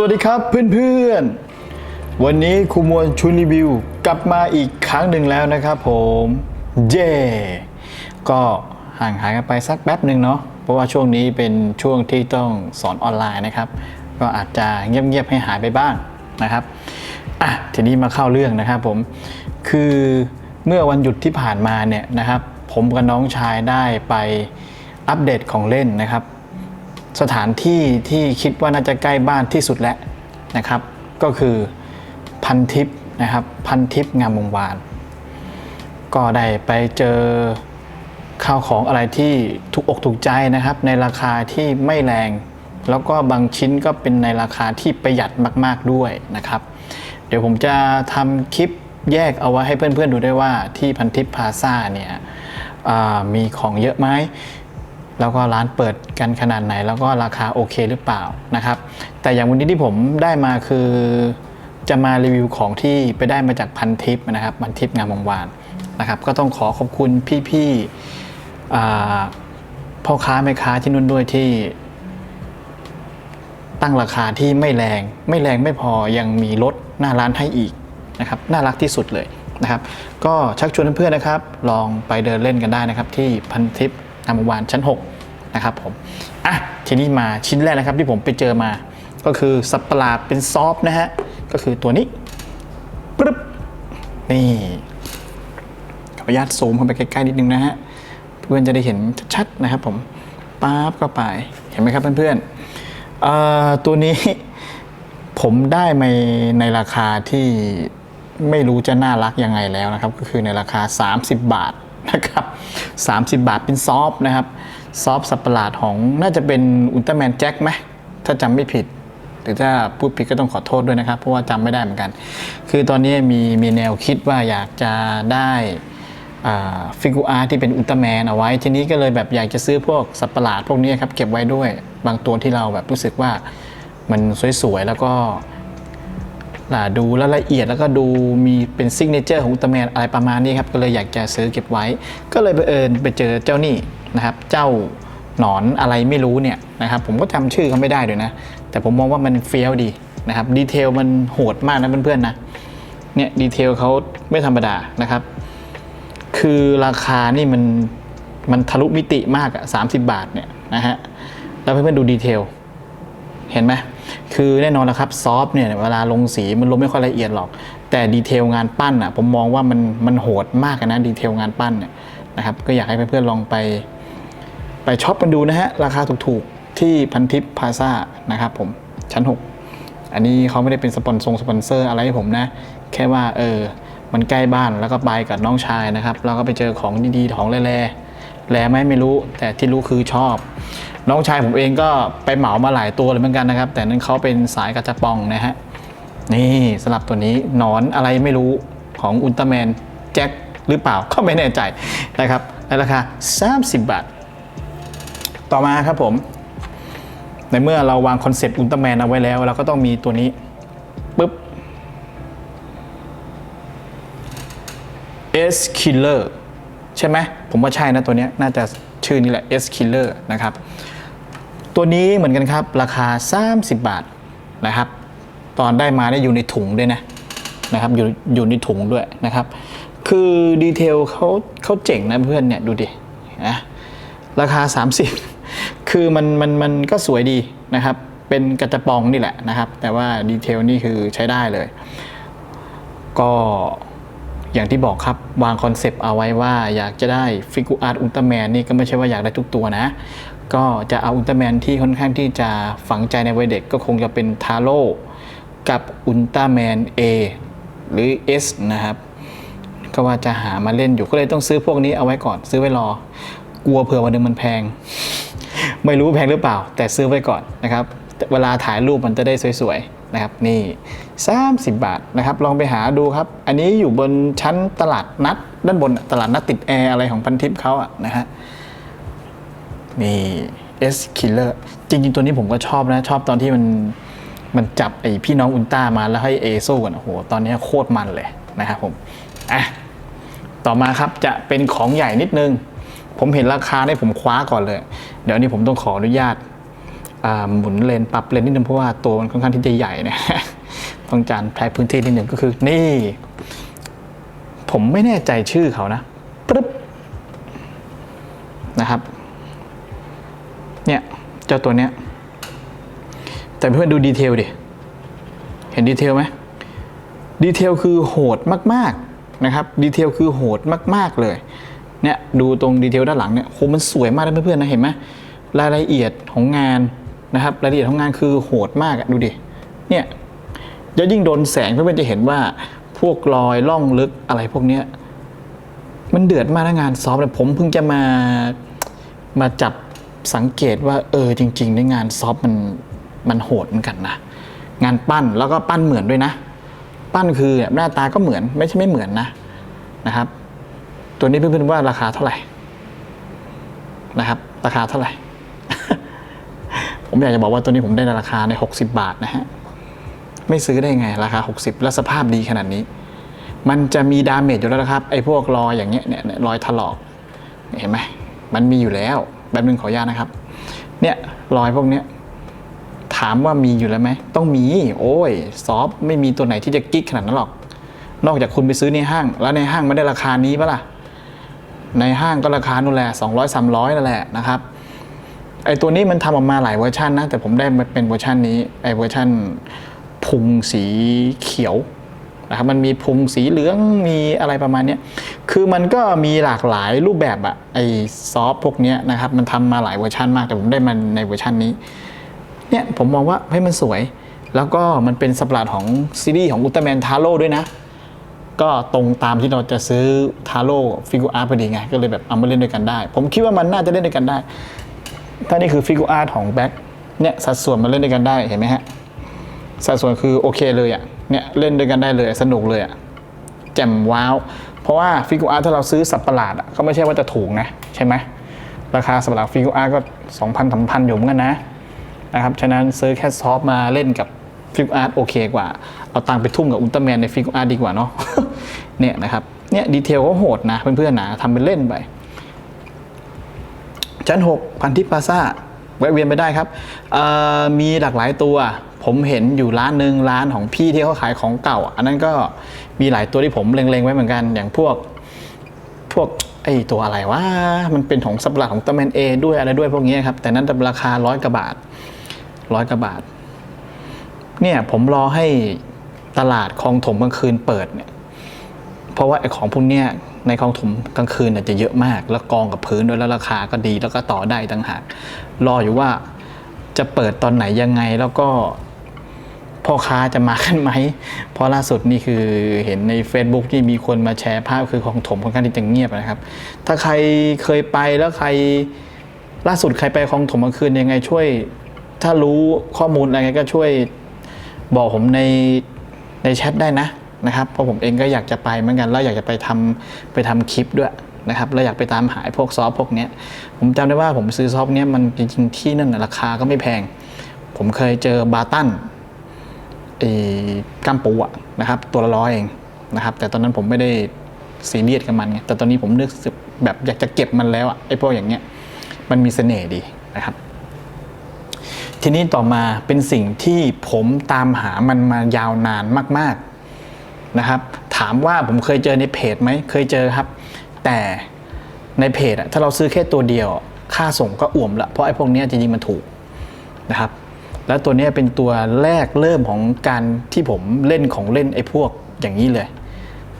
สวัสดีครับเพื่อนๆ วันนี้ครูมวลชุนรีวิวกลับมาอีกครั้งหนึ่งแล้วนะครับผม เย่ก็ห่างหายกันไปสักแป๊บหนึ่งเนาะเพราะว่าช่วงนี้เป็นช่วงที่ต้องสอนออนไลน์นะครับ ก็อาจจะเงียบๆให้หายไปบ้างนะครับอะทีนี้มาเข้าเรื่องนะครับผม คือเมื่อวันหยุดที่ผ่านมาเนี่ยนะครับ ผมกับน้องชายได้ไปอัปเดตของเล่นนะครับ สถานที่ที่คิดว่าน่าจะใกล้บ้านที่สุดแล้วนะครับ ก็คือพันทิปนะครับพันทิปงามวงวาน ก็ได้ไปเจอข้าวของอะไรที่ถูกอกถูกใจนะครับ ในราคาที่ไม่แรง แล้วก็บางชิ้นก็เป็นในราคาที่ประหยัดมาก ๆด้วยนะครับ เดี๋ยวผมจะทำคลิปแยกเอาไว้ให้เพื่อนๆดูได้ว่าที่พันทิปพาซ่าเนี่ยมีของเยอะไหม แล้วก็ร้านเปิดกันขนาดไหน แล้วก็ราคาโอเคหรือเปล่านะครับ แต่อย่างวันนี้ที่ผมได้มาคือจะมารีวิวของที่ไปได้มาจากพันทิปนะครับพันทิปงามวงวานนะครับก็ต้องขอขอบคุณพี่ๆพ่อค้าแม่ค้าที่นู่นด้วยที่ตั้งราคาที่ไม่แรงไม่แรงไม่พอยังมีลดหน้าร้านให้อีกนะครับน่ารักที่สุดเลยนะครับ ก็ชักชวนเพื่อนๆนะครับ ลองไปเดินเล่นกันได้นะครับ ที่พันทิปงามวงวานชั้น6นะครับผมอะทีนี้มาชิ้นแรกนะครับที่ผมไปเจอมา ก็คือสับปลาเป็นซอฟนะฮะก็คือตัวนี้ปึ๊บนี่ขออนุญาตซูมเข้าไปใกล้ๆนิดนึงนะฮะเพื่อนจะได้เห็นชัดๆนะครับผมปั๊บก็ไปเห็นไหมครับเพื่อนๆเอ่อตัวนี้ผมได้มาในราคาที่ไม่รู้จะน่ารักยังไงแล้วนะครับ ก็คือในราคา 30 บาท นะครับ 30 บาทเป็นซอฟนะครับ ซอฟสับประหลาดของน่าจะเป็นอุลตร้าแมนแจ็คไหมถ้าจำไม่ผิดหรือถ้าพูดผิดก็ต้องขอโทษด้วยนะครับ เพราะว่าจำไม่ได้เหมือนกัน คือตอนนี้มีมีแนวคิดว่าอยากจะได้ฟิกูอาร์ที่เป็นอุลตร้าแมนเอาไว้ ทีนี้ก็เลยแบบอยากจะซื้อพวกสัตว์ประหลาดพวกนี้ครับ เก็บไว้ด้วยบางตัวที่เราแบบรู้สึกว่ามันสวยๆ แล้วก็ อ่าดูแล้วละเอียดแล้วก็ดูมีเป็นซิกเนเจอร์ของอุลตร้าแมนอะไรประมาณนี้ครับ ก็เลยอยากจะซื้อเก็บไว้ ก็เลยไปเอิญไปเจอเจ้านี่นะครับ เจ้าหนอนอะไรไม่รู้เนี่ยนะครับ ผมก็จำชื่อเขาไม่ได้ด้วยนะ แต่ผมมองว่ามันเฟี้ยวดีนะครับดีเทลมันโหดมากนะเพื่อนๆนะเนี่ยดีเทลเขาไม่ธรรมดานะครับ คือราคานี่มันมันทะลุมิติมากอะสาบาทเนี่ยนะฮะแล้วเพื่อนๆดูดีเทลเห็นไหม คือแน่นอนแล้วครับซอฟเนี่ยเวลาลงสีมันลงไม่ค่อยละเอียดหรอก แต่ดีเทลงานปั้นอะผมมองว่ามันมันโหดมากนะดีเทลงานปั้นเนี่ยนะครับก็อยากให้เพื่อนๆลองไป ไปช็อปกันดูนะฮะราคาถูกๆที่พันทิปพาซ่านะครับผมชั้น 6 อันนี้เขาไม่ได้เป็นสปอนซงสปอนเซอร์อะไรให้ผมนะ แค่ว่าเออมันใกล้บ้านแล้วก็ไปกับน้องชายนะครับแล้วก็ไปเจอของดีๆของแร่ๆ แร่ไหมไม่รู้ แต่ที่รู้คือชอบ น้องชายผมเองก็ไปเหมามาหลายตัวเลยเหมือนกันนะครับ แต่นั้นเขาเป็นสายกระจะปองนะฮะ นี่สลับตัวนี้หนอนอะไรไม่รู้ของอุลตร้าแมนแจ็คหรือเปล่าก็ไม่แน่ใจนะครับในราคา 30 บาท ต่อมาครับผม ในเมื่อเราวางคอนเซปต์อุลตร้าแมนเอาไว้แล้วเราก็ต้องมีตัวนี้ปุ๊บ S Killer ใช่ไหมผมว่าใช่นะตัวนี้น่าจะชื่อนี้แหละ S Killer นะครับ ตัวนี้เหมือนกันครับ ราคา 30 บาทนะครับ ตอนได้มาได้อยู่ในถุงด้วยนะนะครับอยู่อยู่ในถุงด้วยนะครับ คือดีเทลเขาเขาเจ๋งนะเพื่อนเนี่ยดูดินะราคา 30 คือมันมันมันก็สวยดีนะครับ เป็นกระจะปองนี่แหละนะครับ แต่ว่าดีเทลนี่คือใช้ได้เลย ก็ อย่างที่บอกครับวางคอนเซปต์เอาไว้ว่าอยากจะได้ฟิกูอาร์ตอุลตร้าแมนนี่ก็ไม่ใช่ว่าอยากได้ทุกตัวนะ ก็จะเอาอุลตร้าแมนที่ค่อนข้างที่จะฝังใจในวัยเด็กก็คงจะเป็นทาโร่กับอุลตร้าแมน A หรือ S นะครับ ก็ว่าจะหามาเล่นอยู่ก็เลยต้องซื้อพวกนี้เอาไว้ก่อนซื้อไว้รอ กลัวเผื่อวันหนึงมันแพง ไม่รู้แพงหรือเปล่า แต่ซื้อไว้ก่อนนะครับ เวลาถ่ายรูปมันจะได้สวยๆนะครับนี่30 บาทนะครับลองไปหาดูครับ อันนี้อยู่บนชั้นตลาดนัด ด้านบนตลาดนัดติดแอร์อะไรของพันทิปเขาอะนะฮะนี่ S Killer จริงๆ ตัวนี้ผมก็ชอบนะ ชอบตอนที่มันมันจับไอพี่น้องอุลตร้ามาแล้วให้เอสู้กันโอ้โหตอนนี้โคตรมันเลยนะครับผมอะต่อมาครับจะเป็นของใหญ่นิดนึง ผมเห็นราคาได้ผมคว้าก่อนเลย เดี๋ยวนี้ผมต้องขออนุญาต หมุนเลนปรับเลนนิดนึงเพราะว่าตัวมันค่อนข้างที่จะใหญ่เนี่ยต้องการใช้พื้นที่นิดนึงก็คือนี่ ผมไม่แน่ใจชื่อเขานะปึ๊บนะครับ เนี่ยเจ้าตัวเนี้ยแต่เพื่อนดูดีเทลดิ เห็นดีเทลไหมดีเทลคือโหดมากๆนะครับ ดีเทลคือโหดมาก ๆเลย เนี่ยดูตรงดีเทลด้านหลังเนี่ยโหมันสวยมากนะเพื่อนๆนะเห็นไหมรายละเอียดของงาน นะครับรายละเอียดของงานคือโหดมากอะดูดิเนี่ยแล้วยิ่งโดนแสงเพื่อนๆจะเห็นว่าพวกรอยล่องลึกอะไรพวกเนี้ยมันเดือดมากนะงานซอฟต์เลยผมเพิ่งจะมามาจับสังเกตว่าเออจริงๆในงานซอฟต์มันมันโหดเหมือนกันนะงานปั้นแล้วก็ปั้นเหมือนด้วยนะ ปั้นคือหน้าตาก็เหมือนไม่ใช่ไม่เหมือนนะนะครับ ตัวนี้เพื่อนๆว่าราคาเท่าไหร่นะครับ ราคาเท่าไหร่ ผมอยากจะบอกว่าตัวนี้ผมได้ในราคาใน 60 บาทนะฮะ ไม่ซื้อได้ไงราคา 60 แล้วสภาพดีขนาดนี้ มันจะมีดาเมจอยู่แล้วนะครับ ไอ้พวกรอยอย่างเงี้ยเนี่ยรอยถลอก เห็นไหมมันมีอยู่แล้วแบบนึงขออนุญาตนะครับ เนี่ยรอยพวกเนี้ยถามว่ามีอยู่แล้วไหม ต้องมี โอ้ย ซอฟไม่มีตัวไหนที่จะกิ๊กขนาดนั้นหรอก นอกจากคุณไปซื้อในห้าง แล้วในห้างไม่ได้ราคานี้ปะล่ะ ในห้างก็ราคานู่นแหละสองร้อยสามร้อยนั่นแหละนะครับ ไอตัวนี้มันทำออกมาหลายเวอร์ชันนะ แต่ผมได้มาเป็นเวอร์ชันนี้ไอเวอร์ชันพุงสีเขียวนะครับมันมีพุงสีเหลืองมีอะไรประมาณนี้คือมันก็มีหลากหลายรูปแบบอะไอซอฟต์พวกเนี้ยนะครับมันทำมาหลายเวอร์ชันมากแต่ผมได้มันในเวอร์ชันนี้เนี่ยผมมองว่าเฮ้ยมันสวย แล้วก็มันเป็นสปาห์ของซีรีส์ของอุลตร้าแมนทาโร่ด้วยนะ ก็ตรงตามที่เราจะซื้อทาโร่ฟิกูอาร์พอดีไง ก็เลยแบบเอามาเล่นด้วยกันได้ ผมคิดว่ามันน่าจะเล่นด้วยกันได้ ถ้านี่คือฟิกูอาร์ของแบ็คเนี่ยสัดส่วนมันเล่นด้วยกันได้เห็นไหมฮะสัดส่วนคือโอเคเลยอะ่ะเนี่ยเล่นด้วยกันได้เลยสนุกเลยอะ่ะแจ่มว้าว เพราะว่าฟิกูอาร์ถ้าเราซื้อสับประหลาดอะก็ไม่ใช่ว่าจะถูกนะใช่ไหมราคาสับประหลาดฟิกูอาร์ก็สองพันสามพันอยู่เหมือนกันนะนะครับฉะนั้นซื้อแค่ซอฟมาเล่นกับฟิกอาร์ตโอเคกว่า เอาตังค์ไปทุ่มกับอุลตร้าแมนในฟิกอาร์ตดีกว่าเนาะเนี่ยนะครับเนี่ยดีเทลก็โหดนะเพื่อนๆนะทำเป็นเล่นไป ชั้น 6 พันทิปพาซ่าแวะเวียนไปได้ครับมีหลากหลายตัว ผมเห็นอยู่ร้านหนึ่งร้านของพี่ที่เขาขายของเก่า อันนั้นก็มีหลายตัวที่ผมเล็งๆไว้เหมือนกัน อย่างพวกพวกไอตัวอะไรวะมันเป็นของสับหลักของต m แมนเอด้วยอะไรด้วยพวกนี้ครับ แต่นั้นราคาร้อยกว่าบาทร้อยกว่าบาท เนี่ยผมรอให้ตลาดคลองถมกลางคืนเปิดเนี่ย เพราะว่าไอของพวกเนี้ย ในคลองถมกลางคืนเนี่ยจะเยอะมาก แล้วกองกับพื้นด้วยแล้วราคาก็ดีแล้วก็ต่อได้ต่างหากรออยู่ว่าจะเปิดตอนไหนยังไงแล้วก็พ่อค้าจะมากันไหม เพราะล่าสุดนี่คือเห็นใน Facebook ที่มีคนมาแชร์ภาพคือคลองถมค่อนข้างที่จะเงียบนะครับ ถ้าใครเคยไปแล้วใครล่าสุดใครไปคลองถมกลางคืนยังไงช่วย ถ้ารู้ข้อมูลอะไรก็ช่วยบอกผมในในแชทได้นะ นะครับเพราะผมเองก็อยากจะไปเหมือนกันแล้วอยากจะไปทำไปทำคลิปด้วยนะครับแล้วอยากไปตามหาพวกซอฟพวกนี้ผมจำได้ว่าผมซื้อซอฟเนี้ยมันจริงๆที่นั่นราคาก็ไม่แพง ผมเคยเจอบาตันไอ้กัมปูอะนะครับตัวละร้อยเองนะครับแต่ตอนนั้นผมไม่ได้ซีเรียสกับมันไงแต่ตอนนี้ผมนึกสึกแบบอยากจะเก็บมันแล้วอะไอ้พวกอย่างเงี้ยมันมีเสน่ห์ดีนะครับ ทีนี้ต่อมาเป็นสิ่งที่ผมตามหามันมายาวนานมากๆ นะครับ ถามว่าผมเคยเจอในเพจไหมเคยเจอครับ แต่ในเพจถ้าเราซื้อแค่ตัวเดียว ค่าส่งก็อ่วมละเพราะไอ้พวกนี้จริงๆมันถูกนะครับ แล้วตัวนี้เป็นตัวแรกเริ่มของการที่ผมเล่นของเล่นไอ้พวกอย่างนี้เลย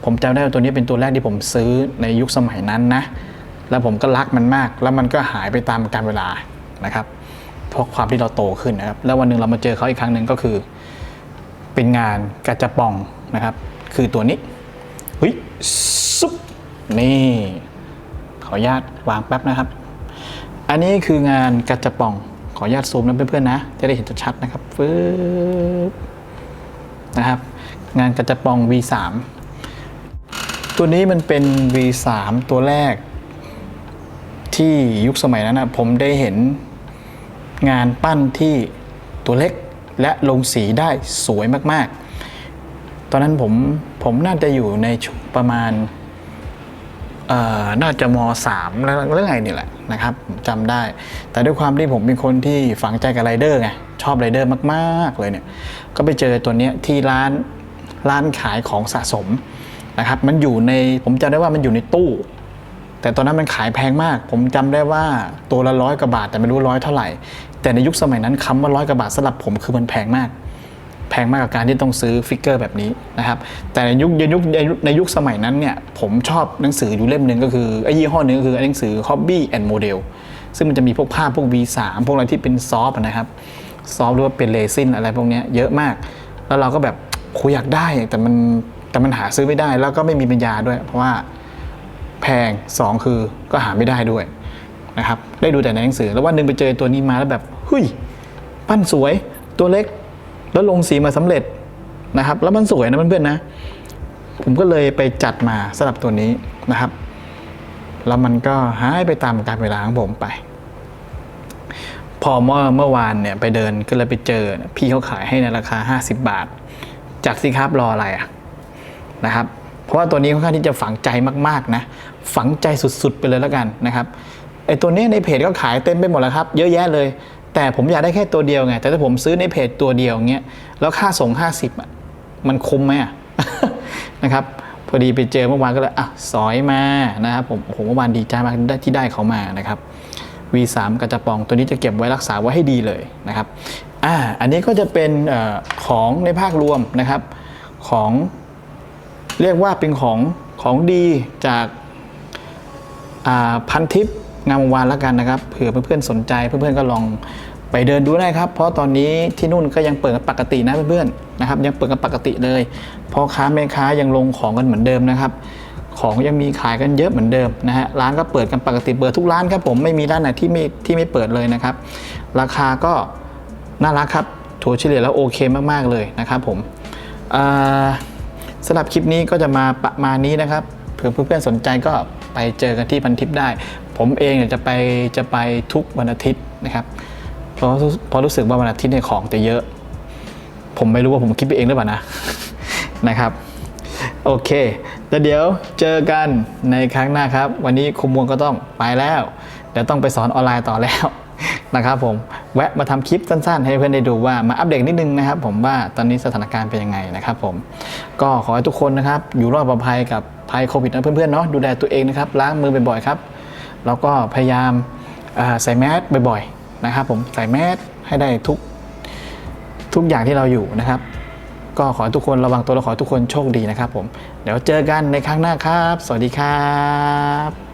ผมจำได้ว่าตัวนี้เป็นตัวแรกที่ผมซื้อในยุคสมัยนั้นนะ แล้วผมก็รักมันมาก แล้วมันก็หายไปตามกาลเวลานะครับเพราะความที่เราโตขึ้นนะครับ แล้ววันหนึ่งเรามาเจอเขาอีกครั้งหนึ่งก็คือ เป็นงานกระจะปองนะครับ คือตัวนี้เฮ้ยซุปนี่ขออนุญาตวางแป๊บนะครับ อันนี้คืองานกระจะปองขออนุญาตซูมนะเพื่อนๆนะ จะได้เห็นชัดๆนะครับฟึบนะครับ งานกระจะปอง V3 ตัวนี้มันเป็น V3 ตัวแรก ที่ยุคสมัยนั้นนะผมได้เห็นงานปั้นที่ตัวเล็กและลงสีได้สวยมากๆ ตอนนั้นผมผมน่าจะอยู่ในช่วงประมาณเอ่อน่าจะมสามแล้วเรื่องไงนี่แหละนะครับผมจำได้ แต่ด้วยความที่ผมเป็นคนที่ฝังใจกับไรเดอร์ไงชอบไรเดอร์มากๆเลยเนี่ยก็ไปเจอตัวเนี้ยที่ร้านร้านขายของสะสมนะครับ มันอยู่ในผมจำได้ว่ามันอยู่ในตู้ แต่ตอนนั้นมันขายแพงมาก ผมจำได้ว่าตัวละร้อยกว่าบาทแต่ไม่รู้ร้อยเท่าไหร่ แต่ในยุคสมัยนั้นคำว่าร้อยกว่าบาทสำหรับผมคือมันแพงมาก แพงมากกับการที่ต้องซื้อฟิกเกอร์แบบนี้นะครับ แต่ในยุคในยุคในยุคสมัยนั้นเนี่ยผมชอบหนังสืออยู่เล่มหนึ่งก็คือไอ้ยี่ห้อหนึ่งก็คือหนังสือ Hobby and Model ซึ่งมันจะมีพวกภาพพวก V3 พวกอะไรที่เป็นซอฟนะครับ ซอฟหรือว่าเป็นเรซินอะไรพวกนี้เยอะมาก แล้วเราก็แบบคุยอยากได้แต่มันแต่มันหาซื้อไม่ได้แล้วก็ไม่มีปัญญาด้วย เพราะว่าแพง 2 คือก็หาไม่ได้ด้วยนะครับได้ดูแต่ในหนังสือแล้ววันหนึ่งไปเจอตัวนี้มาแล้วแบบเฮ้ยปั้นสวยตัวเล็ก แล้วลงสีมาสำเร็จนะครับ แล้วมันสวยนะเพื่อนๆนะ ผมก็เลยไปจัดมาสำหรับตัวนี้นะครับ แล้วมันก็หายไปตามกาลเวลาของผมไป พอเมื่อเมื่อวานเนี่ยไปเดินก็เลยไปเจอ พี่เขาขายให้ในราคา 50 บาทจากสิครับรออะไรอะนะครับ เพราะว่าตัวนี้ค่อนข้างที่จะฝังใจมากๆนะ ฝังใจสุดๆไปเลยแล้วกันนะครับไอตัวนี้ในเพจก็ขายเต็มไปหมดแล้วครับ เยอะแยะเลย แต่ผมอยากได้แค่ตัวเดียวไง แต่ถ้าผมซื้อในเพจตัวเดียวเงี้ย แล้วค่าส่ง 50อะ มันคุ้มไหมอะนะครับ พอดีไปเจอเมื่อวานก็เลย อะ สอยมานะครับผม ผมเมื่อวานดีใจมากที่ได้เขามานะครับ V3 กระจะปองตัวนี้จะเก็บไว้รักษาไว้ให้ดีเลยนะครับ อ่า อันนี้ก็จะเป็นอของในภาครวมนะครับ ของเรียกว่าเป็นของของดีจากาพันทิป งามวงวานแล้วกันนะครับเผื่อเพื่อนๆสนใจเพื่อนๆก็ลองไปเดินดูได้ครับ เพราะตอนนี้ที่นู่นก็ยังเปิดกันปกตินะเพื่อนๆนะครับ ยังเปิดกันปกติเลยพ่อค้าแม่ค้ายังลงของกันเหมือนเดิมนะครับ ของยังมีขายกันเยอะเหมือนเดิมนะฮะร้านก็เปิดกันปกติเปิดทุกร้านครับผมไม่มีร้านไหนที่ไม่ที่ไม่เปิดเลยนะครับ ราคาก็น่ารักครับถั่วเฉลี่ยแล้วโอเคมากๆเลยนะครับผมสำหรับคลิปนี้ก็จะมาประมาณนี้นะครับเผื่อเพื่อนๆสนใจก็ ไปเจอกันที่พันทิปได้ ผมเองเนี่ยจะไปจะไปทุกวันอาทิตย์นะครับเพราะเพราะรู้สึกว่าวันอาทิตย์เนี่ยของจะเยอะ ผมไม่รู้ว่าผมคิดไปเองหรือเปล่านะนะครับโอเค แล้วเดี๋ยวเจอกันในครั้งหน้าครับ วันนี้คุมวลก็ต้องไปแล้ว เดี๋ยวต้องไปสอนออนไลน์ต่อแล้วนะครับผม แวะมาทำคลิปสั้นๆ ให้เพื่อนได้ดูว่ามาอัปเดตนิดนึงนะครับ ผมว่าตอนนี้สถานการณ์เป็นยังไงนะครับผมก็ขอให้ทุกคนนะครับอยู่รอดปลอดภัยกับภัยโควิดนะเพื่อนๆเนาะดูแลตัวเองนะครับล้างมือบ่อยๆครับแล้วก็พยายามใส่แมสบ่อยๆนะครับผมใส่แมสให้ได้ทุกทุกอย่างที่เราอยู่นะครับ ก็ขอให้ทุกคนระวังตัวและขอให้ทุกคนโชคดีนะครับผมเดี๋ยวเจอกันในครั้งหน้าครับ สวัสดีครับ